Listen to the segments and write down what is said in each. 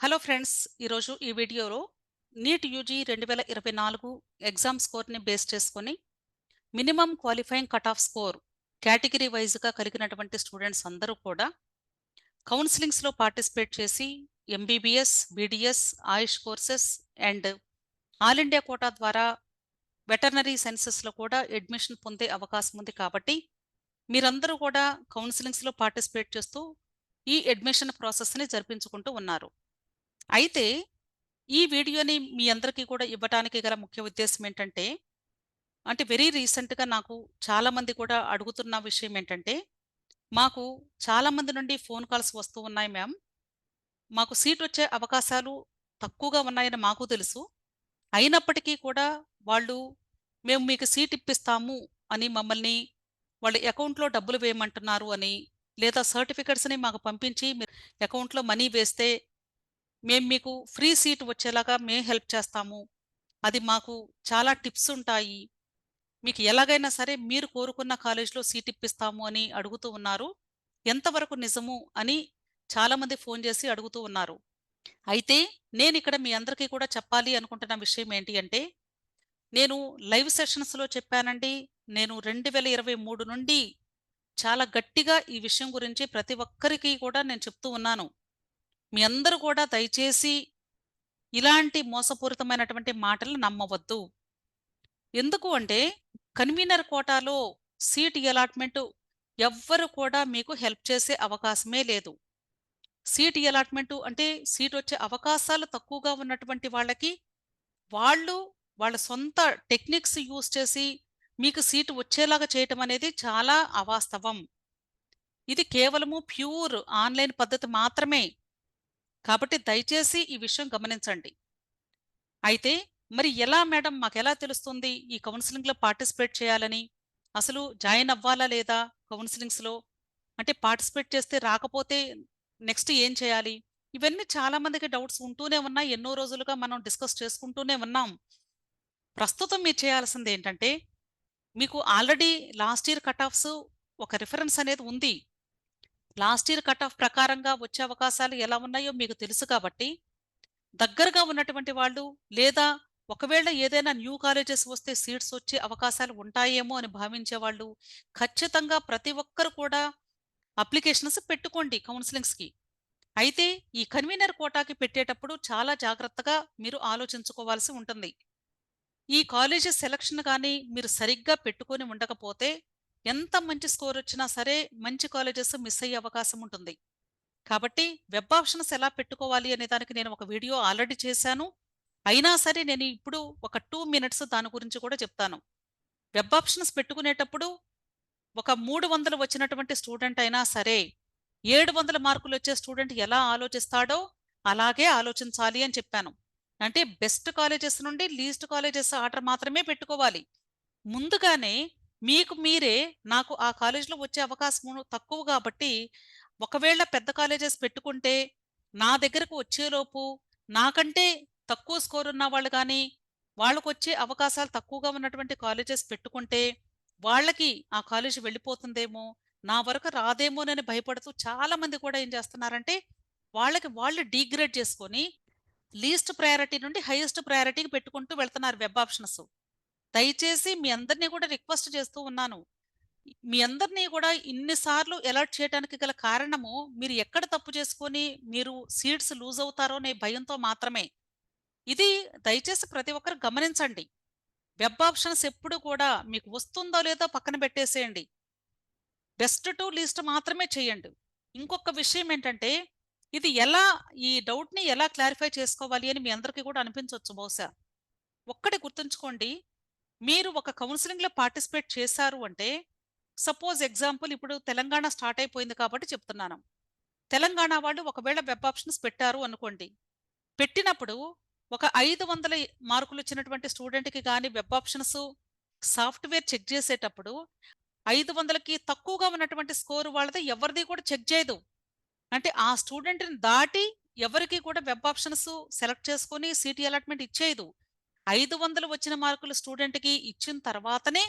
Hello friends ఈరోజు ఈ వీడియోలో నీట్ యూజీ రెండు వేల ఇరవై నాలుగు ఎగ్జామ్ స్కోర్ని బేస్ చేసుకొని minimum qualifying cut off score category వైజ్గా కలిగినటువంటి స్టూడెంట్స్ అందరూ కూడా కౌన్సిలింగ్స్లో పార్టిసిపేట్ చేసి MBBS BDS AYUSH courses and all India quota ద్వారా వెటర్నరీ సైన్సెస్లో కూడా అడ్మిషన్ పొందే అవకాశం ఉంది కాబట్టి మీరందరూ కూడా కౌన్సిలింగ్స్లో పార్టిసిపేట్ చేస్తూ ఈ అడ్మిషన్ ప్రాసెస్ని జరిపించుకుంటూ ఉన్నారు. అయితే ఈ వీడియోని మీ అందరికీ కూడా ఇవ్వటానికి గల ముఖ్య ఉద్దేశం ఏంటంటే అంటే వెరీ రీసెంట్గా నాకు చాలామంది కూడా అడుగుతున్న విషయం ఏంటంటే మాకు చాలామంది నుండి ఫోన్ కాల్స్ వస్తూ ఉన్నాయి మ్యామ్. మాకు సీట్ వచ్చే అవకాశాలు తక్కువగా ఉన్నాయని మాకు తెలుసు. అయినప్పటికీ కూడా వాళ్ళు మేము మీకు సీట్ ఇప్పిస్తాము అని మమ్మల్ని వాళ్ళ అకౌంట్లో డబ్బులు వేయమంటున్నారు అని లేదా సర్టిఫికెట్స్ని మాకు పంపించి మీరు అకౌంట్లో మనీ వేస్తే మేము మీకు ఫ్రీ సీట్ వచ్చేలాగా మేము హెల్ప్ చేస్తాము. అది మాకు చాలా టిప్స్ ఉంటాయి. మీకు ఎలాగైనా సరే మీరు కోరుకున్న కాలేజ్లో సీట్ ఇప్పిస్తాము అని అడుగుతూ ఉన్నారు. ఎంతవరకు నిజము అని చాలామంది ఫోన్ చేసి అడుగుతూ ఉన్నారు. అయితే నేను ఇక్కడ మీ అందరికీ కూడా చెప్పాలి అనుకుంటున్న విషయం ఏంటి అంటే నేను లైవ్ సెషన్స్లో చెప్పానండి. నేను రెండు వేల ఇరవై మూడు నుండి చాలా గట్టిగా ఈ విషయం గురించి ప్రతి ఒక్కరికి కూడా నేను చెప్తూ ఉన్నాను. మీ అందరూ కూడా దయచేసి ఇలాంటి మోసపూరితమైనటువంటి మాటలు నమ్మవద్దు. ఎందుకు అంటే కన్వీనర్ కోటాలో సీట్ అలాట్మెంట్ ఎవ్వరు కూడా మీకు హెల్ప్ చేసే అవకాశమే లేదు. సీట్ అలాట్మెంట్ అంటే సీట్ వచ్చే అవకాశాలు తక్కువగా ఉన్నటువంటి వాళ్ళకి వాళ్ళు వాళ్ళ సొంత టెక్నిక్స్ యూజ్ చేసి మీకు సీటు వచ్చేలాగా చేయటం అనేది చాలా అవాస్తవం. ఇది కేవలము ప్యూర్ ఆన్లైన్ పద్ధతి మాత్రమే. కాబట్టి దయచేసి ఈ విషయం గమనించండి. అయితే మరి ఎలా మేడం? మాకు ఎలా తెలుస్తుంది? ఈ కౌన్సిలింగ్లో పార్టిసిపేట్ చేయాలని అసలు జాయిన్ అవ్వాలా లేదా కౌన్సిలింగ్స్లో? అంటే పార్టిసిపేట్ చేస్తే రాకపోతే నెక్స్ట్ ఏం చేయాలి? ఇవన్నీ చాలా మందికి డౌట్స్ ఉంటూనే ఉన్నాయి. ఎన్నో రోజులుగా మనం డిస్కస్ చేసుకుంటూనే ఉన్నాం. ప్రస్తుతం మీరు చేయాల్సింది ఏంటంటే మీకు already last year cut offs ఒక రిఫరెన్స్ అనేది ఉంది. లాస్ట్ ఇయర్ కట్ ఆఫ్ ప్రకారంగా వచ్చే అవకాశాలు ఎలా ఉన్నాయో మీకు తెలుసు కాబట్టి దగ్గరగా ఉన్నటువంటి వాళ్ళు లేదా ఒకవేళ ఏదైనా న్యూ కాలేజెస్ వస్తే సీట్స్ వచ్చే అవకాశాలు ఉంటాయేమో అని భావించే వాళ్ళు ఖచ్చితంగా ప్రతి ఒక్కరు కూడా అప్లికేషన్స్ పెట్టుకోండి కౌన్సిలింగ్స్కి. అయితే ఈ కన్వీనర్ కోటాకి పెట్టేటప్పుడు చాలా జాగ్రత్తగా మీరు ఆలోచించుకోవాల్సి ఉంటుంది. ఈ కాలేజీ సెలక్షన్ కానీ మీరు సరిగ్గా పెట్టుకొని ఉండకపోతే ఎంత మంచి స్కోర్ వచ్చినా సరే మంచి కాలేజెస్ మిస్ అయ్యే అవకాశం ఉంటుంది. కాబట్టి వెబ్ ఆప్షన్స్ ఎలా పెట్టుకోవాలి అనే దానికి నేను ఒక వీడియో ఆల్రెడీ చేశాను. అయినా సరే నేను ఇప్పుడు ఒక టూ మినిట్స్ దాని గురించి కూడా చెప్తాను. వెబ్ ఆప్షన్స్ పెట్టుకునేటప్పుడు ఒక మూడు వందలు వచ్చినటువంటి స్టూడెంట్ అయినా సరే ఏడు వందల మార్కులు వచ్చే స్టూడెంట్ ఎలా ఆలోచిస్తాడో అలాగే ఆలోచించాలి అని చెప్పాను. అంటే బెస్ట్ కాలేజెస్ నుండి లీస్ట్ కాలేజెస్ ఆర్డర్ మాత్రమే పెట్టుకోవాలి. ముందుగానే మీకు మీరే నాకు ఆ కాలేజీలో వచ్చే అవకాశం తక్కువ కాబట్టి ఒకవేళ పెద్ద కాలేజెస్ పెట్టుకుంటే నా దగ్గరకు వచ్చేలోపు నాకంటే తక్కువ స్కోర్ ఉన్న వాళ్ళు కానీ వాళ్ళకు వచ్చే అవకాశాలు తక్కువగా ఉన్నటువంటి కాలేజెస్ పెట్టుకుంటే వాళ్ళకి ఆ కాలేజీ వెళ్ళిపోతుందేమో నా వరకు రాదేమోనని భయపడుతూ చాలా మంది కూడా ఏం చేస్తున్నారంటే వాళ్ళకి వాళ్ళు డీగ్రేడ్ చేసుకొని లీస్ట్ ప్రయారిటీ నుండి హైయెస్ట్ ప్రయారిటీకి పెట్టుకుంటూ వెళ్తున్నారు వెబ్ ఆప్షన్స్. దయచేసి మీ అందరినీ కూడా రిక్వెస్ట్ చేస్తూ ఉన్నాను. మీ అందరినీ కూడా ఇన్నిసార్లు అలర్ట్ చేయడానికి గల కారణము మీరు ఎక్కడ తప్పు చేసుకొని మీరు సీట్స్ లూజ్ అవుతారో అనే భయంతో మాత్రమే. ఇది దయచేసి ప్రతి ఒక్కరు గమనించండి. వెబ్ ఆప్షన్స్ ఎప్పుడు కూడా మీకు వస్తుందో లేదో పక్కన పెట్టేసేయండి. బెస్ట్ టు లీస్ట్ మాత్రమే చేయండి. ఇంకొక విషయం ఏంటంటే ఇది ఎలా ఈ డౌట్ని ఎలా క్లారిఫై చేసుకోవాలి అని మీ అందరికీ కూడా అనిపించవచ్చు బహుశా. ఒక్కటి గుర్తుంచుకోండి మీరు ఒక కౌన్సిలింగ్లో పార్టిసిపేట్ చేశారు అంటే సపోజ్ ఎగ్జాంపుల్ ఇప్పుడు తెలంగాణ స్టార్ట్ అయిపోయింది కాబట్టి చెప్తున్నాను. తెలంగాణ వాళ్ళు ఒకవేళ వెబ్ ఆప్షన్స్ పెట్టారు అనుకోండి. పెట్టినప్పుడు ఒక ఐదు వందల మార్కులు వచ్చినటువంటి స్టూడెంట్కి కానీ వెబ్ ఆప్షన్స్ సాఫ్ట్వేర్ చెక్ చేసేటప్పుడు ఐదు వందలకి తక్కువగా ఉన్నటువంటి స్కోర్ వాళ్ళది ఎవరిది కూడా చెక్ చేయదు. అంటే ఆ స్టూడెంట్ని దాటి ఎవరికి కూడా వెబ్ ఆప్షన్స్ సెలెక్ట్ చేసుకొని సీటీ అలాట్మెంట్ ఇచ్చేయదు. ఐదు వందలు వచ్చిన మార్కులు స్టూడెంట్కి ఇచ్చిన తర్వాతనే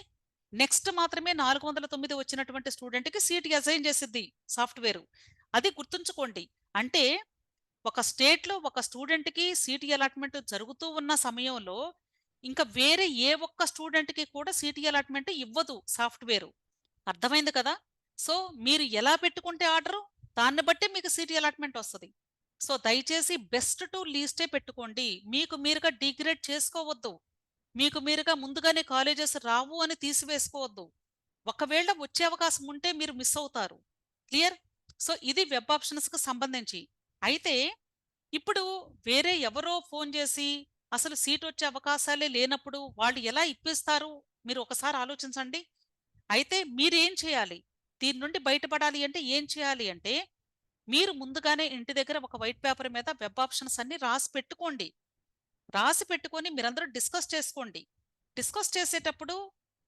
నెక్స్ట్ మాత్రమే నాలుగు వందల తొమ్మిది వచ్చినటువంటి స్టూడెంట్కి సీట్ అసైన్ చేసిద్ది సాఫ్ట్వేర్ అది గుర్తుంచుకోండి అంటే ఒక స్టేట్‌లో ఒక స్టూడెంట్‌కి సీటీ అలాట్‌మెంట్ జరుగుతూ ఉన్న సమయంలో, ఇంకా వేరే ఏ ఒక్క స్టూడెంట్‌కి కూడా సీటీ అలాట్‌మెంట్ ఇవ్వదు సాఫ్ట్‌వేరు. అర్థమైంది కదా! సో, మీరు ఎలా పెట్టుకుంటే ఆర్డరు, దాన్ని బట్టే మీకు సీటీ అలాట్‌మెంట్ వస్తది. సో, దయచేసి బెస్ట్ టు లీస్టే పెట్టుకోండి. మీకు మీరుగా డిగ్రేడ్ చేసుకోవద్దు. మీకు మీరుగా ముందుగానే కాలేజెస్ రావు అని తీసివేసుకోవద్దు. ఒకవేళ వచ్చే అవకాశం ఉంటే మీరు మిస్ అవుతారు. క్లియర్? సో, ఇది వెబ్ ఆప్షన్స్‌కి సంబంధించి. అయితే ఇప్పుడు వేరే ఎవరో ఫోన్ చేసి అసలు సీట్ వచ్చే అవకాశాలే లేనప్పుడు వాళ్ళు ఎలా ఇప్పిస్తారు? మీరు ఒకసారి ఆలోచించండి. అయితే మీరేం చేయాలి? దీని నుండి బయటపడాలి అంటే ఏం చేయాలి అంటే, మీరు ముందుగానే ఇంటి దగ్గర ఒక వైట్ పేపర్ మీద వెబ్ ఆప్షన్స్ అన్ని రాసి పెట్టుకోండి. రాసి పెట్టుకొని మీరందరూ డిస్కస్ చేసుకోండి. డిస్కస్ చేసేటప్పుడు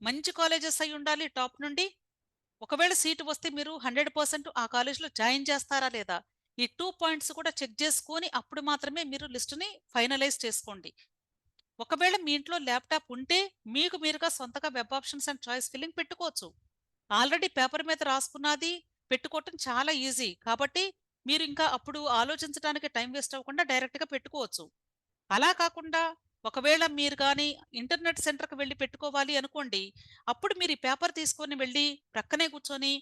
మంచి కాలేజెస్ అయి ఉండాలి టాప్ నుండి. ఒకవేళ సీటు వస్తే మీరు 100% ఆ కాలేజ్‌లో జాయిన్ చేస్తారా లేదా? ఈ టూ పాయింట్స్ కూడా చెక్ చేసుకొని అప్పుడు మాత్రమే మీరు లిస్టుని ఫైనలైజ్ చేసుకోండి. ఒకవేళ మీ ఇంట్లో ల్యాప్‌టాప్ ఉంటే మీకు మీరుగా సొంతగా web options and choice filling పెట్టుకోవచ్చు. ఆల్రెడీ పేపర్ మీద రాసుకున్నది పెట్టుకోవటం చాలా ఈజీ. కాబట్టి మీరు ఇంకా అప్పుడు ఆలోచించడానికి టైం వేస్ట్ అవ్వకుండా డైరెక్ట్‌గా పెట్టుకోవచ్చు. అలా కాకుండా ఒకవేళ మీరు కానీ ఇంటర్నెట్ సెంటర్‌కి వెళ్ళి పెట్టుకోవాలి అనుకోండి. అప్పుడు మీరు ఈ పేపర్ తీసుకొని వెళ్ళి ప్రక్కనే కూర్చొని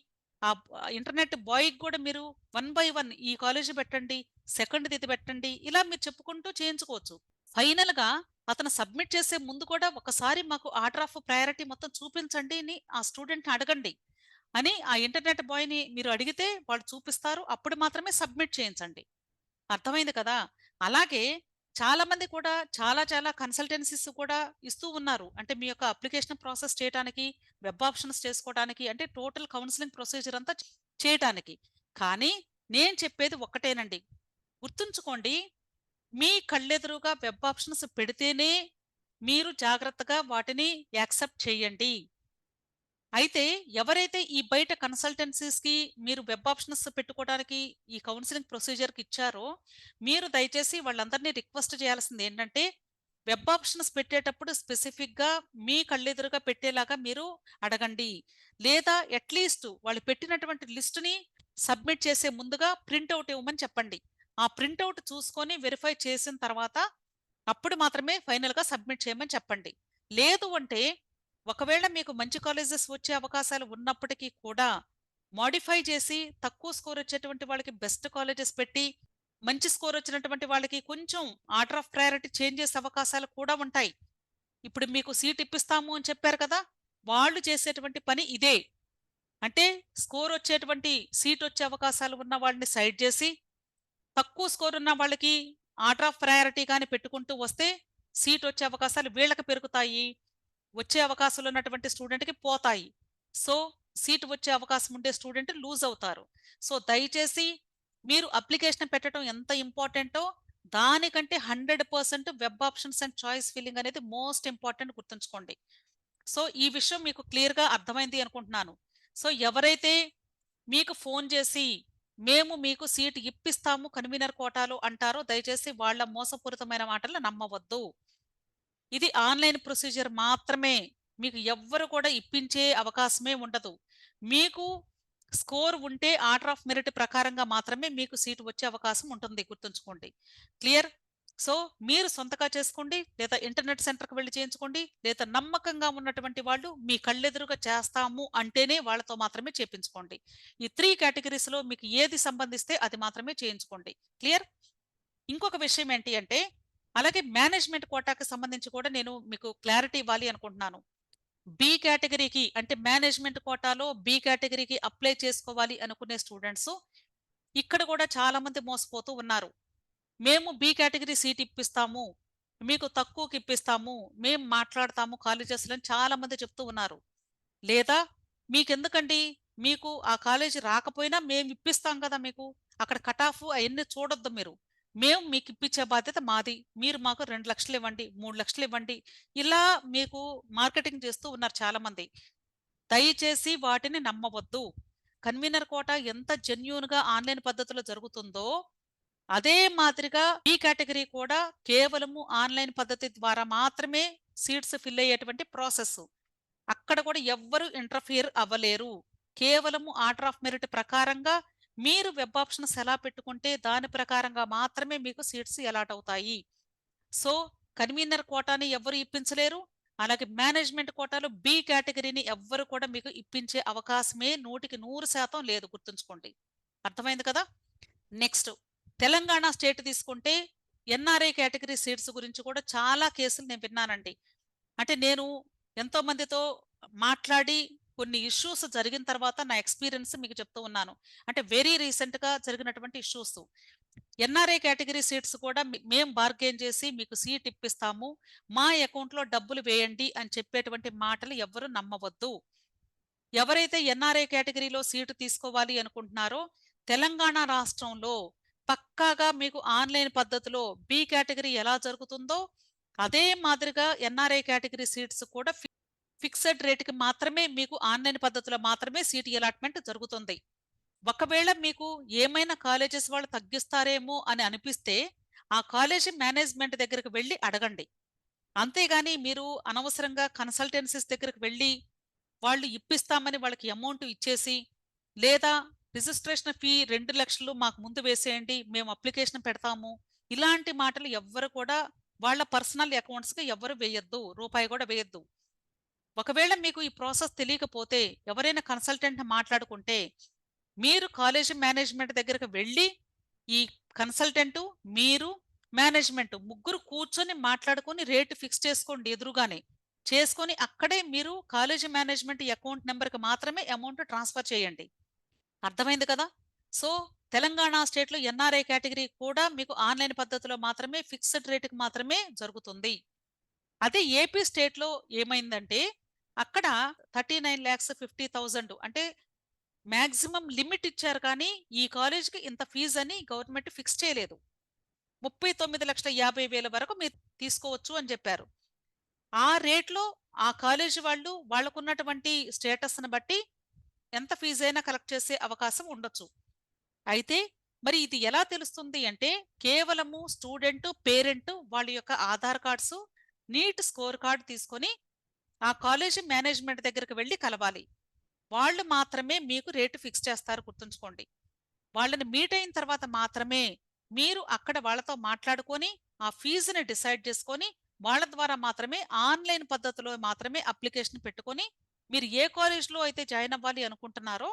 ఆ ఇంటర్నెట్ బాయ్‌కి కూడా మీరు వన్ బై వన్ ఈ కాలేజీ పెట్టండి, సెకండ్‌ది ఇది పెట్టండి. ఇలా మీరు చెప్పుకుంటూ చేయించుకోవచ్చు. ఫైనల్‌గా అతను సబ్మిట్ చేసే ముందు కూడా ఒకసారి మాకు ఆర్డర్ ఆఫ్ ప్రయారిటీ మొత్తం చూపించండి అని ఆ స్టూడెంట్‌ని అడగండి. అని ఆ ఇంటర్నెట్ బాయ్‌ని మీరు అడిగితే వాళ్ళు చూపిస్తారు. అప్పుడు మాత్రమే సబ్మిట్ చేయించండి. అర్థమైంది కదా! అలాగే చాలామంది కూడా చాలా చాలా కన్సల్టెన్సీస్ కూడా ఇస్తూ ఉన్నారు. అంటే మీ యొక్క అప్లికేషన్ ప్రాసెస్ చేయటానికి, వెబ్ ఆప్షన్స్ చేసుకోవడానికి అంటే టోటల్ కౌన్సిలింగ్ ప్రొసీజర్ అంతా చేయటానికి. కానీ నేను చెప్పేది ఒక్కటేనండి. గుర్తుంచుకోండి. మీ కళ్ళెదురుగా వెబ్ ఆప్షన్స్ పెడితేనే మీరు జాగ్రత్తగా వాటిని యాక్సెప్ట్ చేయండి. అయితే ఎవరైతే ఈ బయట కన్సల్టెన్సీస్‌కి మీరు వెబ్ ఆప్షన్స్ పెట్టుకోవడానికి ఈ కౌన్సిలింగ్ ప్రొసీజర్‌కి ఇచ్చారో, మీరు దయచేసి వాళ్ళందరినీ రిక్వెస్ట్ చేయాల్సింది ఏంటంటే, వెబ్ ఆప్షన్స్ పెట్టేటప్పుడు స్పెసిఫిక్‌గా మీ కళ్ళెదురుగా పెట్టేలాగా మీరు అడగండి. లేదా అట్‌లీస్ట్ వాళ్ళు పెట్టినటువంటి లిస్టుని సబ్మిట్ చేసే ముందుగా ప్రింట్అవుట్ ఇవ్వమని చెప్పండి. ఆ ప్రింట్అవుట్ చూసుకొని వెరిఫై చేసిన తర్వాత అప్పుడు మాత్రమే ఫైనల్‌గా సబ్మిట్ చేయమని చెప్పండి. లేదు అంటే ఒకవేళ మీకు మంచి కాలేజెస్ వచ్చే అవకాశాలు ఉన్నప్పటికీ కూడా మాడిఫై చేసి తక్కువ స్కోర్ వచ్చేటువంటి వాళ్ళకి బెస్ట్ కాలేజెస్ పెట్టి, మంచి స్కోర్ వచ్చినటువంటి వాళ్ళకి కొంచెం ఆర్డర్ ఆఫ్ ప్రయారిటీ చేంజ్ చేసే అవకాశాలు కూడా ఉంటాయి. ఇప్పుడు మీకు సీట్ ఇప్పిస్తాము అని చెప్పారు కదా! వాళ్ళు చేసేటువంటి పని ఇదే. అంటే స్కోర్ వచ్చేటువంటి సీట్ వచ్చే అవకాశాలు ఉన్న వాళ్ళని సైడ్ చేసి, తక్కువ స్కోర్ ఉన్న వాళ్ళకి ఆర్డర్ ఆఫ్ ప్రయారిటీ కానీ పెట్టుకుంటూ వస్తే సీట్ వచ్చే అవకాశాలు వీళ్ళకి పెరుగుతాయి. వచ్చే అవకాశాలు ఉన్నటువంటి స్టూడెంట్‌కి పోతాయి. సో, సీట్ వచ్చే అవకాశం ఉండే స్టూడెంట్ లూజ్ అవుతారు. సో, దయచేసి మీరు అప్లికేషన్ పెట్టడం ఎంత ఇంపార్టెంటో దానికంటే 100% web options and choice filling అనేది మోస్ట్ ఇంపార్టెంట్ గుర్తుంచుకోండి. సో, ఈ విషయం మీకు క్లియర్‌గా అర్థమైంది అనుకుంటున్నాను. సో, ఎవరైతే మీకు ఫోన్ చేసి, మేము మీకు సీట్ ఇప్పిస్తాము కన్వీనర్ కోటాలు అంటారో దయచేసి వాళ్ళ మోసపూరితమైన మాటలు నమ్మవద్దు. ఇది ఆన్‌లైన్ ప్రొసీజర్ మాత్రమే. మీకు ఎవ్వరు కూడా ఇప్పించే అవకాశమే ఉండదు. మీకు స్కోర్ ఉంటే ఆర్డర్ ఆఫ్ మెరిట్ ప్రకారంగా మాత్రమే మీకు సీటు వచ్చే అవకాశం ఉంటుంది గుర్తుంచుకోండి. క్లియర్? సో, మీరు సొంతగా చేసుకోండి. లేదా ఇంటర్నెట్ సెంటర్‌కి వెళ్ళి చేయించుకోండి. లేదా నమ్మకంగా ఉన్నటువంటి వాళ్ళు మీ కళ్ళెదురుగా చేస్తాము అంటేనే వాళ్ళతో మాత్రమే చేపించుకోండి. ఈ త్రీ కేటగిరీస్లో మీకు ఏది సంబంధిస్తే అది మాత్రమే చేయించుకోండి. క్లియర్? ఇంకొక విషయం ఏంటి అంటే, అలాగే మేనేజ్మెంట్ కోటాకి సంబంధించి కూడా నేను మీకు క్లారిటీ ఇవ్వాలి అనుకుంటున్నాను. బి కేటగిరీకి అంటే మేనేజ్మెంట్ కోటాలో బి కేటగిరీకి అప్లై చేసుకోవాలి అనుకునే స్టూడెంట్స్ ఇక్కడ కూడా చాలా మంది మోసపోతూ ఉన్నారు. మేము బి కేటగిరీ సీట్ ఇప్పిస్తాము. మీకు తక్కువకి ఇప్పిస్తాము. మేము మాట్లాడతాము కాలేజెస్‌లో చాలా మంది చెప్తూ ఉన్నారు. లేదా మీకెందుకండి మీకు ఆ కాలేజీ రాకపోయినా మేము ఇప్పిస్తాం కదా మీకు. అక్కడ కట్ ఆఫ్ అయన్నీ చూడొద్దు మీరు. మేము మీకు ఇప్పించే బాధ్యత మాది. మీరు మాకు రెండు లక్షలు ఇవ్వండి, మూడు లక్షలు ఇవ్వండి. ఇలా మీకు మార్కెటింగ్ చేస్తూ ఉన్నారు చాలామంది. దయచేసి వాటిని నమ్మవద్దు. కన్వీనర్ కోట ఎంత జెన్యున్గా ఆన్‌లైన్ పద్ధతిలో జరుగుతుందో, అదే మాదిరిగా ఈ కేటగిరీ కూడా కేవలము ఆన్‌లైన్ పద్ధతి ద్వారా మాత్రమే సీట్స్ ఫిల్ అయ్యేటువంటి ప్రాసెస్. అక్కడ కూడా ఎవ్వరు ఇంటర్ఫియర్ అవ్వలేరు. కేవలము ఆర్డర్ ఆఫ్ మెరిట్ ప్రకారంగా మీరు వెబ్ ఆప్షన్స్ ఎలా పెట్టుకుంటే దాని ప్రకారంగా మాత్రమే మీకు సీట్స్ అలాట్ అవుతాయి. సో కన్వీనర్ కోటాని ఎవరు ఇప్పించలేరు? అలాగే మేనేజ్మెంట్ కోటాలో బి కేటగిరీని ఎవ్వరు కూడా మీకు ఇప్పించే అవకాశమే నూటికి నూరు శాతం లేదు గుర్తుంచుకోండి. అర్థమైంది కదా? నెక్స్ట్ తెలంగాణ స్టేట్ తీసుకుంటే ఎన్ఆర్ఐ కేటగిరీ సీట్స్ గురించి కూడా చాలా కేసులు నేను విన్నానండి. అంటే నేను ఎంతో మందితో మాట్లాడి కొన్ని ఇష్యూస్ జరిగిన తర్వాత నా ఎక్స్పీరియన్స్ మీకు చెప్తూ ఉన్నాను. అంటే వెరీ రీసెంట్గా జరిగినటువంటి ఇష్యూస్. ఎన్ఆర్ఐ కేటగిరీ సీట్స్ కూడా మేము బార్గెన్ చేసి మీకు సీట్ ఇప్పిస్తాము. మా అకౌంట్లో డబ్బులు వేయండి అని చెప్పేటువంటి మాటలు ఎవరు నమ్మవద్దు. ఎవరైతే ఎన్ఆర్ఐ కేటగిరీలో సీటు తీసుకోవాలి అనుకుంటున్నారో తెలంగాణ రాష్ట్రంలో పక్కాగా మీకు ఆన్లైన్ పద్ధతిలో బి కేటగిరీ ఎలా జరుగుతుందో అదే మాదిరిగా ఎన్ఆర్ఐ కేటగిరీ సీట్స్ కూడా ఫిక్స్డ్ రేటుకి మాత్రమే మీకు ఆన్లైన్ పద్ధతిలో మాత్రమే సీట్ అలాట్మెంట్ జరుగుతుంది. ఒకవేళ మీకు ఏమైనా కాలేజెస్ వాళ్ళు తగ్గిస్తారేమో అని అనిపిస్తే ఆ కాలేజీ మేనేజ్మెంట్ దగ్గరికి వెళ్ళి అడగండి. అంతేగాని మీరు అనవసరంగా కన్సల్టెన్సీస్ దగ్గరికి వెళ్ళి వాళ్ళు ఇప్పిస్తామని వాళ్ళకి అమౌంట్ ఇచ్చేసి లేదా రిజిస్ట్రేషన్ ఫీ రెండు లక్షలు మాకు ముందు వేసేయండి మేము అప్లికేషన్ పెడతాము ఇలాంటి మాటలు ఎవ్వరు కూడా వాళ్ళ పర్సనల్ అకౌంట్స్కి ఎవ్వరు వేయొద్దు రూపాయి కూడా వేయొద్దు. ఒకవేళ మీకు ఈ ప్రాసెస్ తెలియకపోతే ఎవరైనా కన్సల్టెంట్ మాట్లాడుకుంటే మీరు కాలేజీ మేనేజ్మెంట్ దగ్గరకు వెళ్ళి ఈ కన్సల్టెంట్ మీరు మేనేజ్మెంట్ ముగ్గురు కూర్చొని మాట్లాడుకొని రేటు ఫిక్స్ చేసుకోండి ఎదురుగానే. చేసుకొని అక్కడే మీరు కాలేజీ మేనేజ్మెంట్ అకౌంట్ నెంబర్కి మాత్రమే అమౌంట్ ట్రాన్స్ఫర్ చేయండి. అర్థమైంది కదా? సో తెలంగాణ స్టేట్లో ఎన్ఆర్ఐ కేటగిరీ కూడా మీకు ఆన్లైన్ పద్ధతిలో మాత్రమే ఫిక్స్డ్ రేటుకి మాత్రమే జరుగుతుంది. అదే ఏపీ స్టేట్లో ఏమైందంటే అక్కడ thirty nine lakhs fifty thousand అంటే మ్యాక్సిమం లిమిట్ ఇచ్చారు కానీ ఈ కాలేజ్కి ఇంత ఫీజు అని గవర్నమెంట్ ఫిక్స్ చేయలేదు. ముప్పై తొమ్మిది లక్షల యాభై వేల వరకు మీరు తీసుకోవచ్చు అని చెప్పారు. ఆ రేట్లో ఆ కాలేజీ వాళ్ళు వాళ్ళకున్నటువంటి స్టేటస్ని బట్టి ఎంత ఫీజు అయినా కలెక్ట్ చేసే అవకాశం ఉండొచ్చు. అయితే మరి ఇది ఎలా తెలుస్తుంది అంటే కేవలము స్టూడెంట్ పేరెంట్ వాళ్ళ యొక్క Aadhaar cards NEET score card తీసుకొని ఆ కాలేజీ మేనేజ్మెంట్ దగ్గరికి వెళ్ళి కలవాలి. వాళ్ళు మాత్రమే మీకు రేటు ఫిక్స్ చేస్తారు గుర్తుంచుకోండి. వాళ్ళని మీట్ అయిన తర్వాత మాత్రమే మీరు అక్కడ వాళ్ళతో మాట్లాడుకొని ఆ ఫీజుని డిసైడ్ చేసుకొని వాళ్ళ ద్వారా మాత్రమే ఆన్లైన్ పద్ధతిలో మాత్రమే అప్లికేషన్ పెట్టుకొని మీరు ఏ కాలేజ్లో అయితే జాయిన్ అవ్వాలి అనుకుంటున్నారో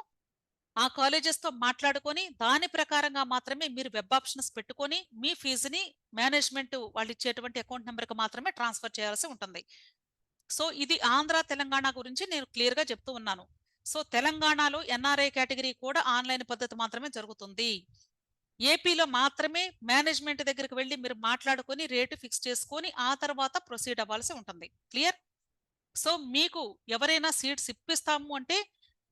ఆ కాలేజెస్తో మాట్లాడుకొని దాని ప్రకారంగా మాత్రమే మీరు వెబ్ ఆప్షన్స్ పెట్టుకొని మీ ఫీజుని మేనేజ్మెంట్ వాళ్ళు ఇచ్చేటువంటి అకౌంట్ నెంబర్కి మాత్రమే ట్రాన్స్ఫర్ చేయాల్సి ఉంటుంది. సో ఇది ఆంధ్ర తెలంగాణ గురించి నేను క్లియర్గా చెప్తూ ఉన్నాను. సో తెలంగాణలో ఎన్ఆర్ఐ కేటగిరీ కూడా ఆన్లైన్ పద్ధతి మాత్రమే జరుగుతుంది. ఏపీలో మాత్రమే మేనేజ్మెంట్ దగ్గరికి వెళ్ళి మీరు మాట్లాడుకొని రేటు ఫిక్స్ చేసుకొని ఆ తర్వాత ప్రొసీడ్ అవ్వాల్సి ఉంటుంది. క్లియర్? సో మీకు ఎవరైనా సీట్స్ ఇప్పిస్తాము అంటే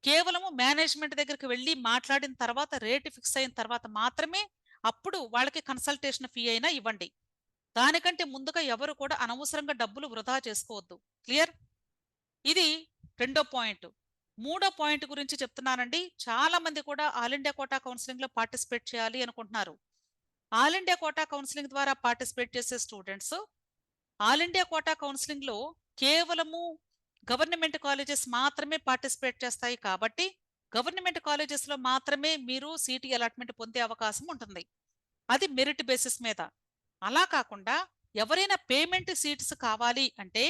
కేవలము మేనేజ్మెంట్ దగ్గరికి వెళ్ళి మాట్లాడిన తర్వాత రేటు ఫిక్స్ అయిన తర్వాత మాత్రమే అప్పుడు వాళ్ళకి కన్సల్టేషన్ ఫీ అయినా ఇవ్వండి. దానికంటే ముందుగా ఎవరు కూడా అనవసరంగా డబ్బులు వృధా చేసుకోవద్దు. క్లియర్? ఇది రెండో పాయింట్. మూడో పాయింట్ గురించి చెప్తున్నానండి. చాలా మంది కూడా ఆల్ ఇండియా కోటా కౌన్సిలింగ్లో పార్టిసిపేట్ చేయాలి అనుకుంటున్నారు. ఆల్ ఇండియా కోటా కౌన్సిలింగ్ ద్వారా పార్టిసిపేట్ చేసే స్టూడెంట్స్ ఆల్ ఇండియా కోటా కౌన్సిలింగ్లో కేవలము గవర్నమెంట్ కాలేజెస్ మాత్రమే పార్టిసిపేట్ చేస్తాయి కాబట్టి గవర్నమెంట్ కాలేజెస్లో మాత్రమే మీరు సీటీ అలాట్మెంట్ పొందే అవకాశం ఉంటుంది. అది మెరిట్ బేసిస్ మీద. అలా కాకుండా ఎవరైనా పేమెంట్ సీట్స్ కావాలి అంటే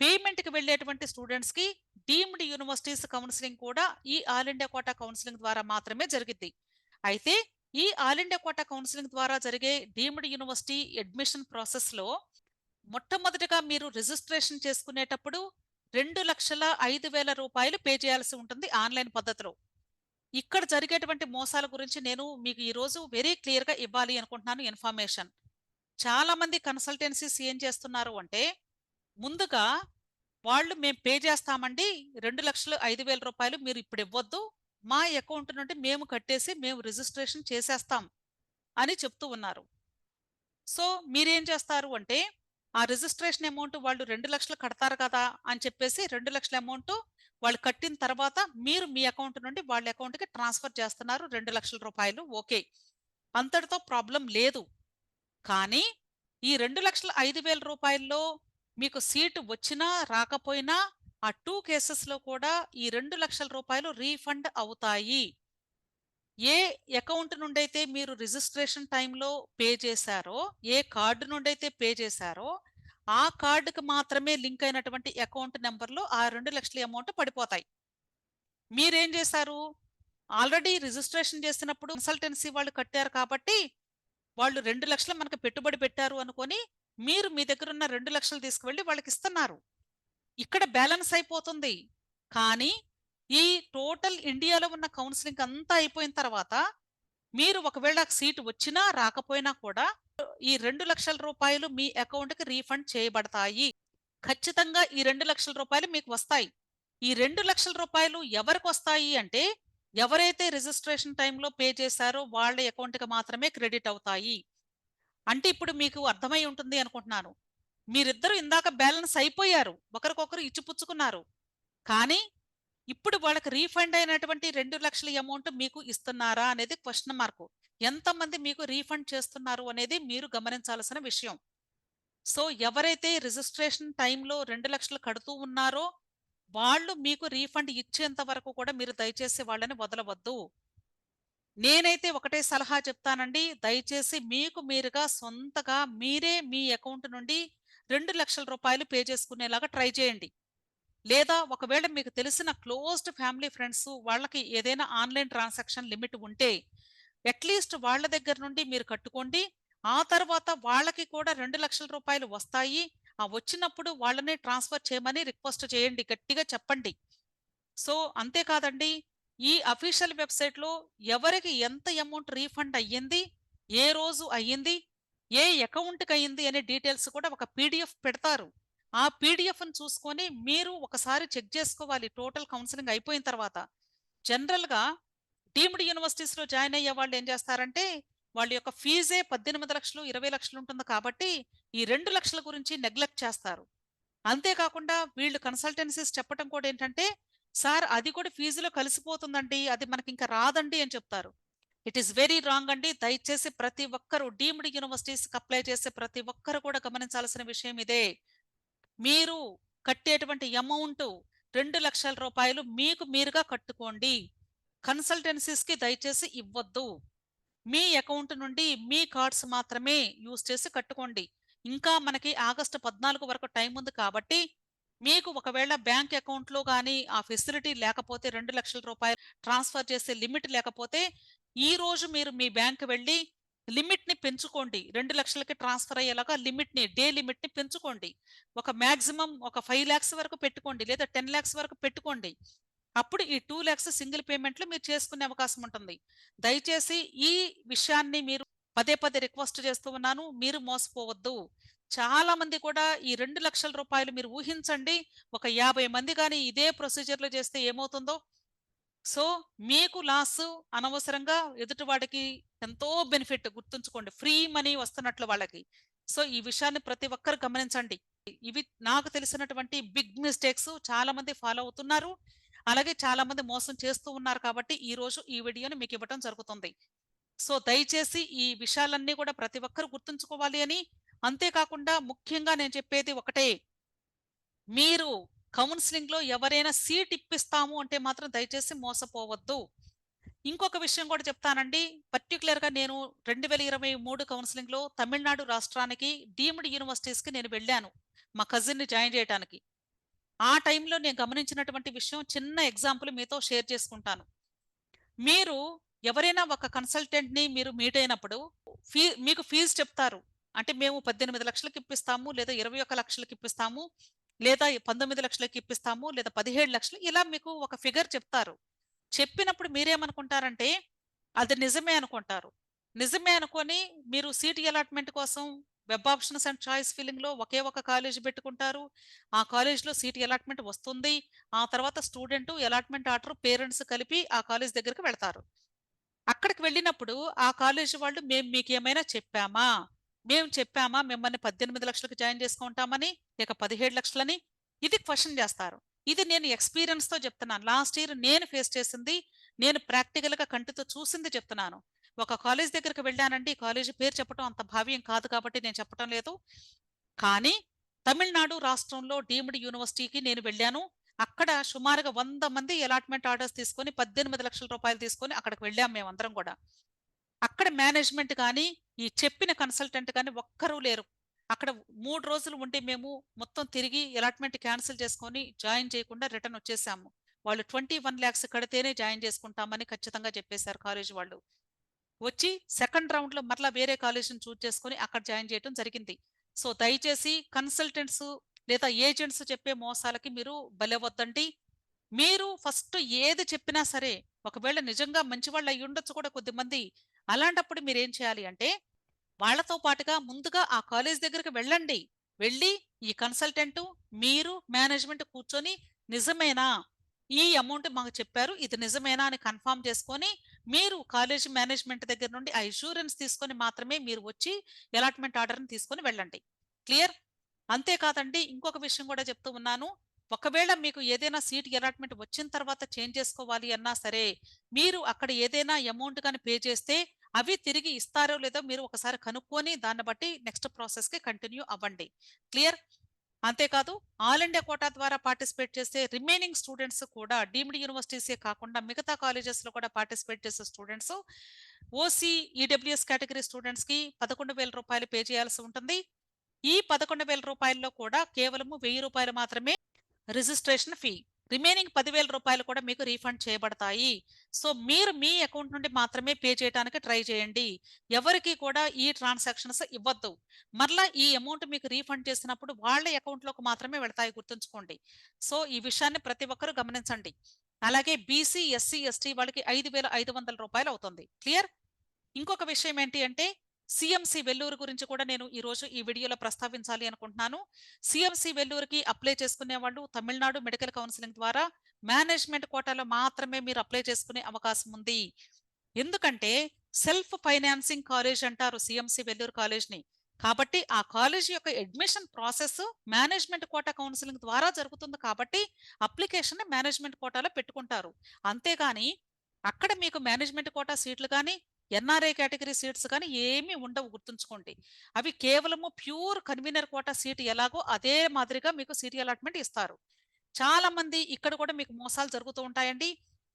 పేమెంట్కి వెళ్ళేటువంటి స్టూడెంట్స్కి డీమ్డ్ యూనివర్సిటీస్ కౌన్సిలింగ్ కూడా ఈ ఆల్ ఇండియా కోటా కౌన్సిలింగ్ ద్వారా మాత్రమే జరిగింది అయితే ఈ ఆల్ ఇండియా కోటా కౌన్సిలింగ్ ద్వారా జరిగే డీమ్డ్ యూనివర్సిటీ అడ్మిషన్ ప్రాసెస్లో మొట్టమొదటిగా మీరు రిజిస్ట్రేషన్ చేసుకునేటప్పుడు రెండు లక్షల ఐదు వేల రూపాయలు పే చేయాల్సి ఉంటుంది ఆన్లైన్ పద్ధతిలో. ఇక్కడ జరిగేటువంటి మోసాల గురించి నేను మీకు ఈ రోజు వెరీ క్లియర్గా ఇవ్వాలి అనుకుంటున్నాను ఇన్ఫర్మేషన్. చాలా మంది కన్సల్టెన్సీస్ ఏం చేస్తున్నారు అంటే ముందుగా వాళ్ళు మేము పే చేస్తామండి రెండు లక్షలు ఐదు వేల రూపాయలు మీరు ఇప్పుడు ఇవ్వద్దు మా అకౌంట్ నుండి మేము కట్టేసి మేము రిజిస్ట్రేషన్ చేసేస్తాం అని చెప్తూ ఉన్నారు. సో మీరేం చేస్తారు అంటే ఆ రిజిస్ట్రేషన్ అమౌంట్ వాళ్ళు రెండు లక్షలు కడతారు కదా అని చెప్పేసి రెండు లక్షల అమౌంట్ వాళ్ళు కట్టిన తర్వాత మీరు మీ అకౌంట్ నుండి వాళ్ళ అకౌంట్కి ట్రాన్స్ఫర్ చేస్తున్నారు రెండు లక్షల రూపాయలు. ఓకే. అంతటితో ప్రాబ్లం లేదు. కానీ ఈ రెండు లక్షల ఐదు వేల రూపాయల్లో మీకు సీటు వచ్చినా రాకపోయినా ఆ టూ కేసెస్లో కూడా ఈ రెండు లక్షల రూపాయలు రీఫండ్ అవుతాయి ఏ అకౌంట్ నుండైతే మీరు రిజిస్ట్రేషన్ టైంలో పే చేశారో, ఏ కార్డు నుండైతే పే చేశారో, ఆ కార్డుకి మాత్రమే లింక్ అయినటువంటి అకౌంట్ నెంబర్లో ఆ 2,00,000 అమౌంట్ పడిపోతాయి. మీరేం చేశారు? ఆల్రెడీ రిజిస్ట్రేషన్ చేసినప్పుడు కన్సల్టెన్సీ వాళ్ళు కట్టారు కాబట్టి, వాళ్ళు రెండు లక్షలు మనకు పెట్టుబడి పెట్టారు అనుకొని మీరు మీ దగ్గరున్న 2,00,000 తీసుకువెళ్ళి వాళ్ళకిస్తున్నారు. ఇక్కడ బ్యాలెన్స్ అయిపోతుంది. కానీ, ఈ టోటల్ ఇండియాలో ఉన్న కౌన్సిలింగ్ అంతా అయిపోయిన తర్వాత, మీరు ఒకవేళ సీట్ వచ్చినా, రాకపోయినా కూడా ఈ రెండు లక్షల రూపాయలు మీ అకౌంట్‌కి రీఫండ్ చేయబడతాయి. ఖచ్చితంగా ఈ రెండు లక్షల రూపాయలు మీకు వస్తాయి. ఈ రెండు లక్షల రూపాయలు ఎవరికొస్తాయి అంటే, ఎవరైతే రిజిస్ట్రేషన్ టైంలో పే చేశారో వాళ్ళ అకౌంట్‌కి మాత్రమే క్రెడిట్ అవుతాయి. అంటే ఇప్పుడు మీకు అర్థమై ఉంటుంది అనుకుంటున్నాను. మీరిద్దరూ ఇందాక బ్యాలెన్స్ అయిపోయారు. ఒకరికొకరు ఇచ్చిపుచ్చుకున్నారు. కానీ, ఇప్పుడు వాళ్ళకి రీఫండ్ అయినటువంటి రెండు లక్షల అమౌంట్ మీకు ఇస్తున్నారా అనేది క్వశ్చన్ మార్క్. ఎంతమంది మీకు రీఫండ్ చేస్తున్నారు అనేది మీరు గమనించాల్సిన విషయం. సో, ఎవరైతే రిజిస్ట్రేషన్ టైంలో రెండు లక్షలు కడుతూ ఉన్నారో, వాళ్ళు మీకు రీఫండ్ ఇచ్చేంత వరకు కూడా మీరు దయచేసి వాళ్ళని వదలవద్దు. నేనైతే ఒకటే సలహా చెప్తానండి. దయచేసి మీకు మీరుగా సొంతగా మీరే మీ అకౌంట్ నుండి రెండు లక్షల రూపాయలు పే చేసుకునేలాగా ట్రై చేయండి. లేదా ఒకవేళ మీకు తెలిసిన క్లోజ్డ్ ఫ్యామిలీ ఫ్రెండ్స్ వాళ్ళకి ఏదైనా ఆన్‌లైన్ ట్రాన్సాక్షన్ లిమిట్ ఉంటే, అట్‌లీస్ట్ వాళ్ళ దగ్గర నుండి మీరు కట్టుకోండి. ఆ తర్వాత వాళ్ళకి కూడా రెండు లక్షల రూపాయలు వస్తాయి. ఆ వచ్చినప్పుడు వాళ్ళని ట్రాన్స్‌ఫర్ చేయమని రిక్వెస్ట్ చేయండి. గట్టిగా చెప్పండి. సో, అంతేకాదండి ఈ అఫీషియల్ వెబ్‌సైట్‌లో ఎవరికి ఎంత అమౌంట్ రీఫండ్ అయ్యింది, ఏ రోజు అయ్యింది, ఏ అకౌంట్‌కి అయింది అనే డీటెయిల్స్ కూడా ఒక పీడిఎఫ్ పెడతారు. ఆ పీడిఎఫ్ను చూసుకొని మీరు ఒకసారి చెక్ చేసుకోవాలి టోటల్ కౌన్సిలింగ్ అయిపోయిన తర్వాత. జనరల్‌గా డీమ్డ్ యూనివర్సిటీస్‌లో జాయిన్ అయ్యే వాళ్ళు ఏం చేస్తారంటే, వాళ్ళ యొక్క ఫీజే పద్దెనిమిది లక్షలు ఇరవై లక్షలు ఉంటుంది కాబట్టి, ఈ రెండు లక్షల గురించి నెగ్లెక్ట్ చేస్తారు. అంతేకాకుండా వీళ్ళు కన్సల్టెన్సీస్ చెప్పటం కూడా ఏంటంటే, "సార్ అది కూడా ఫీజులో కలిసిపోతుందండి. అది మనకింక రాదండి" అని చెప్తారు. ఇట్ ఈస్ వెరీ రాంగ్ అండి. దయచేసి ప్రతి ఒక్కరు డీమ్డ్ యూనివర్సిటీస్‌కి అప్లై చేసే ప్రతి ఒక్కరు కూడా గమనించాల్సిన విషయం ఇదే. మీరు కట్టేటువంటి అమౌంట్ 2,00,000 రూపాయలు మీకు మీరుగా కట్టుకోండి. కన్సల్టెన్సీస్‌కి దయచేసి ఇవ్వద్దు మీ అకౌంట్ నుండి మీ కార్డ్స్ మాత్రమే యూజ్ చేసి కట్టుకోండి. ఇంకా మనకి ఆగస్టు 14 వరకు టైం ఉంది కాబట్టి, మీకు ఒకవేళ బ్యాంక్ అకౌంట్‌లో కానీ ఆ ఫెసిలిటీ లేకపోతే రెండు లక్షల రూపాయలు ట్రాన్స్‌ఫర్ చేసే లిమిట్ లేకపోతే, ఈ రోజు మీరు మీ బ్యాంక్ వెళ్ళి లిమిట్‌ని పెంచుకోండి. 2,00,000కి ట్రాన్స్‌ఫర్ అయ్యేలాగా లిమిట్‌ని డే లిమిట్‌ని పెంచుకోండి. ఒక మ్యాక్సిమం ఒక 5,00,000 వరకు పెట్టుకోండి. లేదా టెన్ ల్యాక్స్ వరకు పెట్టుకోండి. అప్పుడు ఈ టూ ల్యాక్స్ సింగిల్ పేమెంట్లు మీరు చేసుకునే అవకాశం ఉంటుంది. దయచేసి ఈ విషయాన్ని మీరు పదే పదే రిక్వెస్ట్ చేస్తూ ఉన్నాను. మీరు మోసపోవద్దు. చాలా మంది కూడా ఈ రెండు లక్షల రూపాయలు మీరు ఊహించండి. ఒక 50 మంది కానీ ఇదే ప్రొసీజర్‌లో చేస్తే ఏమవుతుందో? సో, మీకు లాస్ అనవసరంగా ఎదుటివాడికి ఎంతో బెనిఫిట్ గుర్తుంచుకోండి. ఫ్రీ మనీ వస్తున్నట్లు వాళ్ళకి. సో, ఈ విషయాన్ని ప్రతి ఒక్కరు గమనించండి. ఇవి నాకు తెలిసినటువంటి బిగ్ మిస్టేక్స్ చాలా మంది ఫాలో అవుతున్నారు. అలాగే చాలా మంది మోసం చేస్తూ ఉన్నారు కాబట్టి, ఈ రోజు ఈ వీడియోని మీకివ్వటం జరుగుతుంది. సో, దయచేసి ఈ విషయాలన్నీ కూడా ప్రతి ఒక్కరు గుర్తుంచుకోవాలి అని, అంతేకాకుండా ముఖ్యంగా నేను చెప్పేది ఒకటే. మీరు కౌన్సెలింగ్‌లో ఎవరైనా సీట్ ఇప్పిస్తాము అంటే మాత్రం దయచేసి మోసపోవద్దు. ఇంకొక విషయం కూడా చెప్తానండి. పర్టిక్యులర్‌గా నేను రెండు వేల ఇరవై మూడు కౌన్సిలింగ్లో తమిళనాడు రాష్ట్రానికి డీమ్డ్ యూనివర్సిటీస్‌కి నేను వెళ్ళాను. మా కజిన్‌ని జాయిన్ చేయటానికి. ఆ టైంలో నేను గమనించినటువంటి విషయం చిన్న ఎగ్జాంపుల్ మీతో షేర్ చేసుకుంటాను. మీరు ఎవరైనా ఒక కన్సల్టెంట్‌ని మీరు మీట్ అయినప్పుడు ఫీ మీకు ఫీజు చెప్తారు. అంటే మేము 18,00,000కి ఇప్పిస్తాము, లేదా 21,00,000కి ఇప్పిస్తాము, లేదా 19,00,000కి ఇప్పిస్తాము, లేదా పదిహేడు లక్షలు ఇలా మీకు ఒక ఫిగర్ చెప్తారు. చెప్పినప్పుడు మీరేమనుకుంటారంటే, అది నిజమే అనుకుంటారు. నిజమే అనుకొని మీరు సీట్ అలాట్‌మెంట్ కోసం వెబ్ ఆప్షన్స్ అండ్ చాయిస్ ఫిల్లింగ్‌లో ఒకే ఒక కాలేజ్ పెట్టుకుంటారు. ఆ కాలేజ్‌లో సీట్ అలాట్‌మెంట్ వస్తుంది. ఆ తర్వాత స్టూడెంట్ అలాట్‌మెంట్ ఆర్డర్ పేరెంట్స్ కలిపి ఆ కాలేజ్ దగ్గరికి వెళ్తారు. అక్కడికి వెళ్ళినప్పుడు ఆ కాలేజ్ వాళ్ళు మేము మీకేమైనా చెప్పామా? మేము చెప్పామా మిమ్మల్ని 18,00,000కి జాయిన్ చేసుకుంటామని? లేక 17,00,000అని? ఇది క్వశ్చన్ చేస్తారు. ఇది నేను ఎక్స్‌పీరియన్స్‌తో చెప్తున్నాను. లాస్ట్ ఇయర్ నేను ఫేస్ చేసింది, నేను ప్రాక్టికల్‌గా కంటితో చూసింది చెప్తున్నాను. ఒక కాలేజ్ దగ్గరికి వెళ్ళానండి. కాలేజీ పేరు చెప్పడం అంత భావ్యం కాదు కాబట్టి నేను చెప్పటం లేదు. కానీ తమిళనాడు రాష్ట్రంలో డీమ్డ్ యూనివర్సిటీకి నేను వెళ్ళాను. అక్కడ సుమారుగా వంద మంది అలాట్‌మెంట్ ఆర్డర్స్ తీసుకొని 18,00,000 రూపాయలు తీసుకొని అక్కడికి వెళ్ళాం మేమందరం కూడా అక్కడ మేనేజ్‌మెంట్ కానీ ఈ చెప్పిన కన్సల్టెంట్ కానీ ఒక్కరూ లేరు. అక్కడ మూడు రోజులు ఉండి మేము మొత్తం తిరిగి అలాట్‌మెంట్ క్యాన్సిల్ చేసుకొని జాయిన్ చేయకుండా రిటర్న్ వచ్చేసాము. వాళ్ళు 21,00,000 కడితేనే జాయిన్ చేసుకుంటామని ఖచ్చితంగా చెప్పేశారు కాలేజీ వాళ్ళు. వచ్చి సెకండ్ రౌండ్‌లో మరలా వేరే కాలేజ్‌ని చూజ్ చేసుకొని అక్కడ జాయిన్ చేయడం జరిగింది. సో, దయచేసి కన్సల్టెంట్స్ లేదా ఏజెంట్స్ చెప్పే మోసాలకి మీరు బలవద్దండి మీరు ఫస్ట్ ఏది చెప్పినా సరే, ఒకవేళ నిజంగా మంచివాళ్ళు అయ్యుండొచ్చు కూడా కొద్దిమంది. అలాంటప్పుడు మీరేం చేయాలి అంటే, వాళ్ళతో పాటుగా ముందుగా ఆ కాలేజ్ దగ్గరికి వెళ్ళండి. వెళ్ళి ఈ కన్సల్టెంటు, మీరు, మేనేజ్‌మెంట్ కూర్చొని నిజమేనా? ఈ అమౌంట్ మాకు చెప్పారు. ఇది నిజమేనా అని కన్ఫర్మ్ చేసుకొని, మీరు కాలేజీ మేనేజ్‌మెంట్ దగ్గర నుండి ఆ ఇన్సూరెన్స్ తీసుకొని మాత్రమే మీరు వచ్చి అలాట్‌మెంట్ ఆర్డర్‌ని తీసుకొని వెళ్ళండి. క్లియర్? అంతేకాదండి ఇంకొక విషయం కూడా చెప్తూ ఉన్నాను. ఒకవేళ మీకు ఏదైనా సీట్ అలాట్‌మెంట్ వచ్చిన తర్వాత చేంజ్ చేసుకోవాలి అన్నా సరే, మీరు అక్కడ ఏదైనా అమౌంట్ కానీ పే చేస్తే, అవి తిరిగి ఇస్తారో లేదో మీరు ఒకసారి కనుక్కొని దాన్ని బట్టి నెక్స్ట్ ప్రాసెస్‌కి కంటిన్యూ అవ్వండి. క్లియర్? అంతేకాదు ఆల్ ఇండియా కోటా ద్వారా పార్టిసిపేట్ చేసే రిమైనింగ్ స్టూడెంట్స్ కూడా డీమ్డ్ యూనివర్సిటీసే కాకుండా మిగతా కాలేజెస్‌లో కూడా పార్టిసిపేట్ చేసే స్టూడెంట్స్ ఓసీ, ఈడబ్ల్యూఎస్ కేటగిరీ స్టూడెంట్స్‌కి రూ. 11,000 పే చేయాల్సి ఉంటుంది. ఈ పదకొండు వేల రూపాయల్లో కూడా కేవలము వెయ్యి రూపాయలు మాత్రమే రిజిస్ట్రేషన్ ఫీ. రిమైనింగ్ పదివేల రూపాయలు కూడా మీకు రీఫండ్ చేయబడతాయి. సో, మీరు మీ అకౌంట్ నుండి మాత్రమే పే చేయటానికి ట్రై చేయండి. ఎవరికీ కూడా ఈ ట్రాన్సాక్షన్స్ ఇవ్వద్దు. మరలా ఈ అమౌంట్ మీకు రీఫండ్ చేసినప్పుడు వాళ్ళ అకౌంట్‌లోకి మాత్రమే వెళతాయి గుర్తుంచుకోండి. సో, ఈ విషయాన్ని ప్రతి ఒక్కరు గమనించండి. అలాగే బీసీ, ఎస్సీ, ఎస్టీ వాళ్ళకి ఐదు వేల ఐదు వందల రూపాయలు అవుతుంది. క్లియర్? ఇంకొక విషయం ఏంటి అంటే, సిఎంసి వెల్లూరు గురించి కూడా నేను ఈరోజు ఈ వీడియోలో ప్రస్తావించాలి అనుకుంటున్నాను. సిఎంసి వెల్లూరుకి అప్లై చేసుకునే వాళ్ళు తమిళనాడు మెడికల్ కౌన్సిలింగ్ ద్వారా మేనేజ్‌మెంట్ కోటాలో మాత్రమే మీరు అప్లై చేసుకునే అవకాశం ఉంది. ఎందుకంటే సెల్ఫ్ ఫైనాన్సింగ్ కాలేజ్ అంటారు సిఎంసి వెల్లూరు కాలేజ్‌ని. కాబట్టి ఆ కాలేజ్ యొక్క admission process management quota counselling ద్వారా జరుగుతుంది కాబట్టి అప్లికేషన్‌ని మేనేజ్‌మెంట్ కోటాలో పెట్టుకుంటారు. అంతేగాని అక్కడ మీకు మేనేజ్‌మెంట్ కోటా సీట్లు కానీ ఎన్ఆర్ఐ కేటగిరీ సీట్స్ కానీ ఏమీ ఉండవు గుర్తుంచుకోండి. అవి కేవలము ప్యూర్ కన్వీనర్ కోటా సీట్ ఎలాగో అదే మాదిరిగా మీకు సీట్ అలాట్‌మెంట్ ఇస్తారు. చాలా మంది ఇక్కడ కూడా మీకు మోసాలు జరుగుతూ ఉంటాయండి.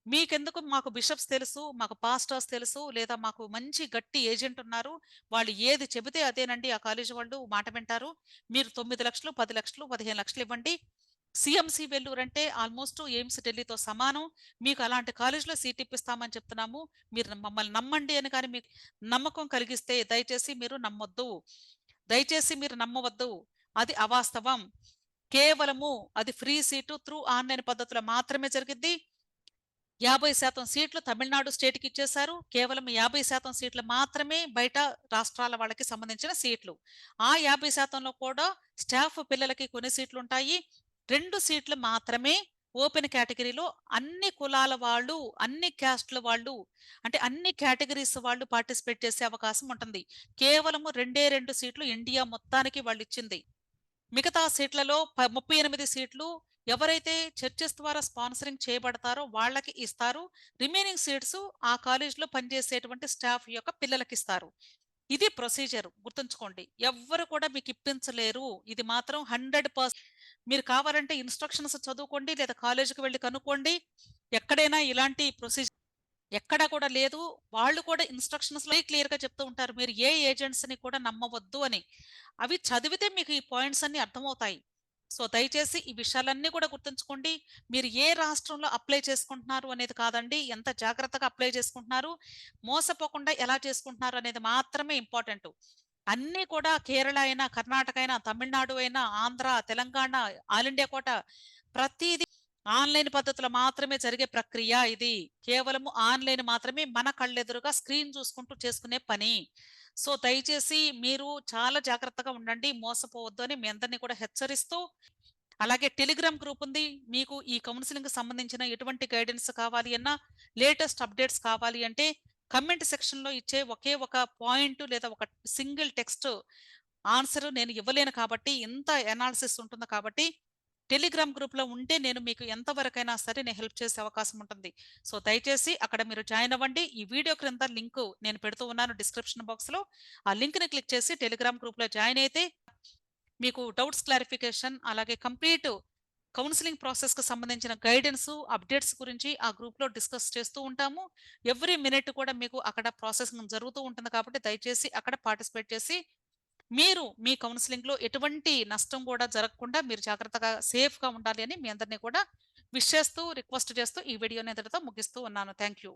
మీకెందుకు మాకు బిషప్స్ తెలుసు, మాకు పాస్టర్స్ తెలుసు, లేదా మాకు మంచి గట్టి ఏజెంట్ ఉన్నారు. వాళ్ళు ఏది చెబితే అదేనండి ఆ కాలేజీ వాళ్ళు మాట వింటారు. మీరు తొమ్మిది లక్షలు పది లక్షలు పదిహేను లక్షలు ఇవ్వండి. సిఎంసి వెల్లూరు అంటే ఆల్మోస్ట్ ఎయిమ్స్ ఢిల్లీతో సమానం. మీకు అలాంటి కాలేజీలో సీట్ ఇప్పిస్తామని చెప్తున్నాము. మీరు మమ్మల్ని నమ్మండి అని కానీ మీకు నమ్మకం కలిగిస్తే దయచేసి మీరు నమ్మొద్దు. దయచేసి మీరు నమ్మవద్దు. అది అవాస్తవం. కేవలము అది ఫ్రీ సీటు త్రూ ఆన్‌లైన్ పద్ధతిలో మాత్రమే జరిగింది యాభై శాతం సీట్లు తమిళనాడు స్టేట్‌కి ఇచ్చేశారు. కేవలం 50% సీట్లు మాత్రమే బయట రాష్ట్రాల వాళ్ళకి సంబంధించిన సీట్లు. ఆ యాభై శాతంలో కూడా స్టాఫ్ పిల్లలకి కొన్ని సీట్లుంటాయి. రెండు సీట్లు మాత్రమే ఓపెన్ కేటగిరీలో అన్ని కులాల వాళ్ళు, అన్ని క్యాస్ట్‌ల వాళ్ళు అంటే అన్ని కేటగిరీస్ వాళ్ళు పార్టిసిపేట్ చేసే అవకాశం ఉంటుంది. కేవలము రెండే రెండు సీట్లు ఇండియా మొత్తానికి వాళ్ళు ఇచ్చింది మిగతా సీట్లలో ముప్పై ఎనిమిది సీట్లు ఎవరైతే చర్చెస్ ద్వారా స్పాన్సరింగ్ చేయబడతారో వాళ్ళకి ఇస్తారు. రిమైనింగ్ సీట్స్ ఆ కాలేజ్‌లో పనిచేసేటువంటి స్టాఫ్ యొక్క పిల్లలకిస్తారు. ఇది ప్రొసీజర్ గుర్తుంచుకోండి. ఎవ్వరు కూడా మీకు ఇప్పించలేరు. ఇది మాత్రం 100% మీరు కావాలంటే ఇన్‌స్ట్రక్షన్స్ చదువుకోండి లేదా కాలేజీకి వెళ్ళి కనుక్కోండి. ఎక్కడైనా ఇలాంటి ప్రొసీజర్ ఎక్కడా కూడా లేదు. వాళ్ళు కూడా ఇన్‌స్ట్రక్షన్స్‌లో క్లియర్‌గా చెప్తూ ఉంటారు. మీరు ఏ ఏజెంట్స్‌ని కూడా నమ్మవద్దు అని. అవి చదివితే మీకు ఈ పాయింట్స్ అన్ని అర్థమవుతాయి. సో, దయచేసి ఈ విషయాలన్నీ కూడా గుర్తుంచుకోండి. మీరు ఏ రాష్ట్రంలో అప్లై చేసుకుంటున్నారు అనేది కాదండి. ఎంత జాగ్రత్తగా అప్లై చేసుకుంటున్నారు, మోసపోకుండా ఎలా చేసుకుంటున్నారు అనేది మాత్రమే ఇంపార్టెంట్ అన్నీ కూడా కేరళ అయినా, కర్ణాటక అయినా, తమిళనాడు అయినా, Andhra, Telangana, all India quota ప్రతీదీ ఆన్‌లైన్ పద్ధతిలో మాత్రమే జరిగే ప్రక్రియ ఇది. కేవలము ఆన్‌లైన్ మాత్రమే మన కళ్ళెదురుగా స్క్రీన్ చూసుకుంటూ చేసుకునే పని. సో, దయచేసి మీరు చాలా జాగ్రత్తగా ఉండండి. మోసపోవద్దు అని మీ అందరిని కూడా హెచ్చరిస్తూ అలాగే టెలిగ్రామ్ గ్రూప్ ఉంది. మీకు ఈ కౌన్సిలింగ్ సంబంధించిన ఎటువంటి గైడెన్స్ కావాలి అన్నా, లేటెస్ట్ అప్డేట్స్ కావాలి అంటే కమెంట్ సెక్షన్‌లో ఇచ్చే ఒకే ఒక పాయింట్ లేదా ఒక సింగిల్ టెక్స్ట్ ఆన్సర్ నేను ఇవ్వలేను కాబట్టి ఇంత అనాలిసిస్ ఉంటుంది కాబట్టి టెలిగ్రామ్ గ్రూప్‌లో ఉంటే నేను మీకు ఎంతవరకైనా సరే నేను హెల్ప్ చేసే అవకాశం ఉంటుంది. సో, దయచేసి అక్కడ మీరు జాయిన్ అవ్వండి. ఈ వీడియో క్రింద లింకు నేను పెడుతూ ఉన్నాను డిస్క్రిప్షన్ బాక్స్‌లో. ఆ లింక్‌ని క్లిక్ చేసి టెలిగ్రామ్ గ్రూప్‌లో జాయిన్ అయితే మీకు డౌట్స్ క్లారిఫికేషన్ అలాగే కంప్లీట్ కౌన్సిలింగ్ ప్రాసెస్‌కి సంబంధించిన గైడెన్సు, అప్డేట్స్ గురించి ఆ గ్రూప్‌లో డిస్కస్ చేస్తూ ఉంటాము. ఎవ్రీ మినిట్ కూడా మీకు అక్కడ ప్రాసెసింగ్ జరుగుతూ ఉంటుంది కాబట్టి దయచేసి అక్కడ పార్టిసిపేట్ చేసి మీరు మీ కౌన్సిలింగ్లో ఎటువంటి నష్టం కూడా జరగకుండా మీరు జాగ్రత్తగా సేఫ్‌గా ఉండాలి అని మీ అందరిని కూడా విష్ చేస్తూ, రిక్వెస్ట్ చేస్తూ ఈ వీడియోని ఇంతటితో ముగిస్తూ ఉన్నాను. Thank you.